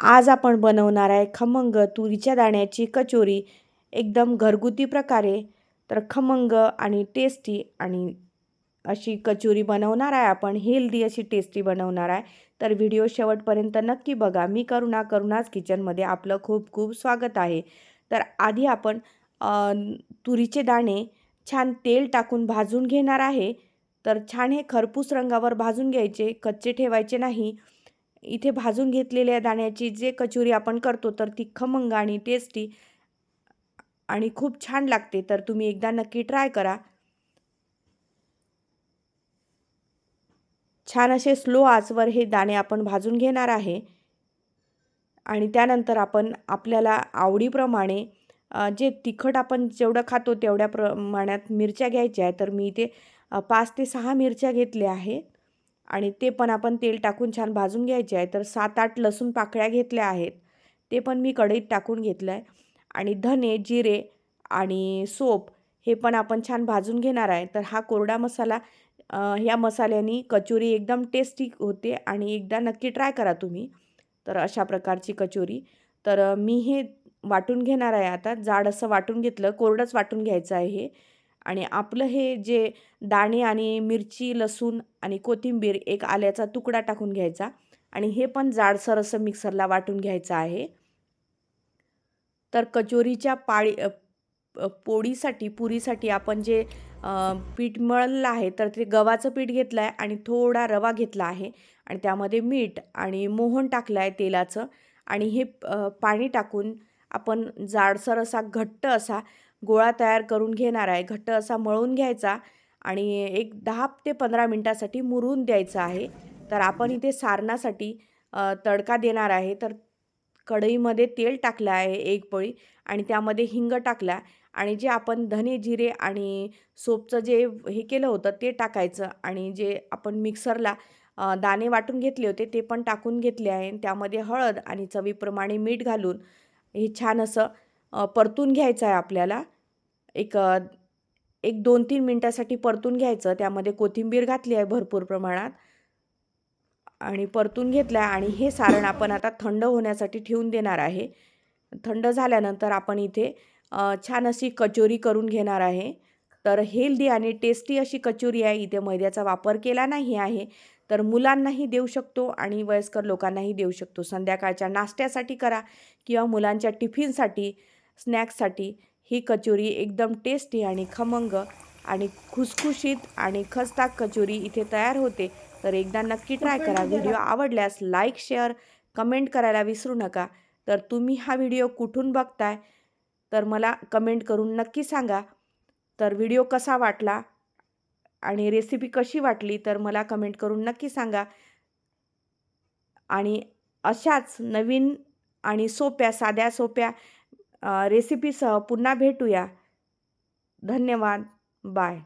आज आपण बनवणार आहे खमंग तुरीच्या दाण्याची कचोरी. एकदम घरगुती प्रकारे तर खमंग आणि टेस्टी आणि अशी कचोरी बनवणार आहे आपण. हेल्दी अशी टेस्टी बनवणार आहे. तर व्हिडिओ शेवटपर्यंत नक्की बघा. मी करुणा करुणाच किचनमध्ये आपलं खूप खूप स्वागत आहे. तर आधी आपण तुरीचे दाणे छान तेल टाकून भाजून घेणार आहे. तर छान हे खरपूस रंगावर भाजून घ्यायचे. कच्चे ठेवायचे नाही. इथे भाजून घेतलेल्या दाण्याची जे कचोरी आपण करतो तर ती खमंग आणि टेस्टी आणि खूप छान लागते. तर तुम्ही एकदा नक्की ट्राय करा. छान असे स्लो आचवर हे दाणे आपण भाजून घेणार आहे. आणि त्यानंतर आपण आपल्याला आवडीप्रमाणे जे तिखट आपण जेवढं खातो तेवढ्या प्रमाणात मिरच्या घ्यायच्या आहे तर मी इथे पाच ते सहा मिरच्या घेतल्या आहेत. आणि ते पण आपण तेल टाकून छान भाजून घ्यायचे आहे. तर सात आठ लसूण पाकळ्या घेतल्या आहेत. ते पण मी कढईत टाकून घेतलं आहे. आणि धने जिरे आणि सोप हे पण आपण छान भाजून घेणार आहे. तर हा कोरडा मसाला ह्या मसाल्यानी कचोरी एकदम टेस्टी होते आणि एकदा नक्की ट्राय करा तुम्ही. तर अशा प्रकारची कचोरी. तर मी हे वाटून घेणार आहे आता. जाड असं वाटून घेतलं. कोरडंच वाटून घ्यायचं आहे हे. आणि आपलं हे जे दाणे आणि मिरची लसूण आणि कोथिंबीर एक आल्याचा तुकडा टाकून घ्यायचा आणि हे पण जाडसर असं मिक्सरला वाटून घ्यायचं आहे. तर कचोरीच्या पाळी पोळीसाठी पुरीसाठी आपण जे पीठ मळलं आहे तर ते गव्हाचं पीठ घेतलं आहे आणि थोडा रवा घेतला आहे आणि त्यामध्ये मीठ आणि मोहन टाकलं आहे तेलाचं आणि हे पाणी टाकून आपण जाडसर असा घट्ट असा गोळा तयार करून घेणार आहे. घट्ट असा मळून घ्यायचा आणि एक दहा ते पंधरा मिनटासाठी मुरून द्यायचं आहे. तर आपण इथे सारणासाठी तडका देणार आहे. तर कढईमध्ये तेल टाकलं आहे एक पळी आणि त्यामध्ये हिंग टाकला आणि जे आपण धने जिरे आणि सोपचं जे हे केलं होतं ते टाकायचं आणि जे आपण मिक्सरला दाणे वाटून घेतले होते ते पण टाकून घेतले आहे. त्यामध्ये हळद आणि चवीप्रमाणे मीठ घालून हे छान असं परतून घ्यायचं आहे आपल्याला. एक एक दोन तीन मिनटासाठी परतून घ्यायचं. त्यामध्ये कोथिंबीर घातली आहे भरपूर प्रमाणात. आणि परतून घेतलं आहे आणि हे सारण आपण आता थंड होण्यासाठी ठेवून देणार आहे. थंड झाल्यानंतर आपण इथे छान अशी कचोरी करून घेणार आहे. तर हेल्दी आणि टेस्टी अशी कचोरी आहे. इथे मैद्याचा वापर केला नाही आहे. तर मुलांनाही देऊ शकतो आणि वयस्कर लोकांनाही देऊ शकतो. संध्याकाळच्या नाश्त्यासाठी करा किंवा मुलांच्या टिफिनसाठी स्नॅक्ससाठी. ही कचोरी एकदम टेस्टी आणि खमंग आणि खुसखुशीत आणि खस्ताक कचोरी इथे तयार होते. तर एकदा नक्की ट्राय करा. व्हिडिओ आवडल्यास लाईक शेअर कमेंट करायला विसरू नका. तर तुम्ही हा व्हिडिओ कुठून बघताय? तर मला कमेंट करून नक्की सांगा. तर व्हिडिओ कसा वाटला? आणि रेसिपी कशी वाटली तर मला कमेंट करून नक्की सांगा. आणि अशाच नवीन आणि सोप्या साध्या सोप्या रेसिपीसह पुन्हा भेटूया. धन्यवाद. बाय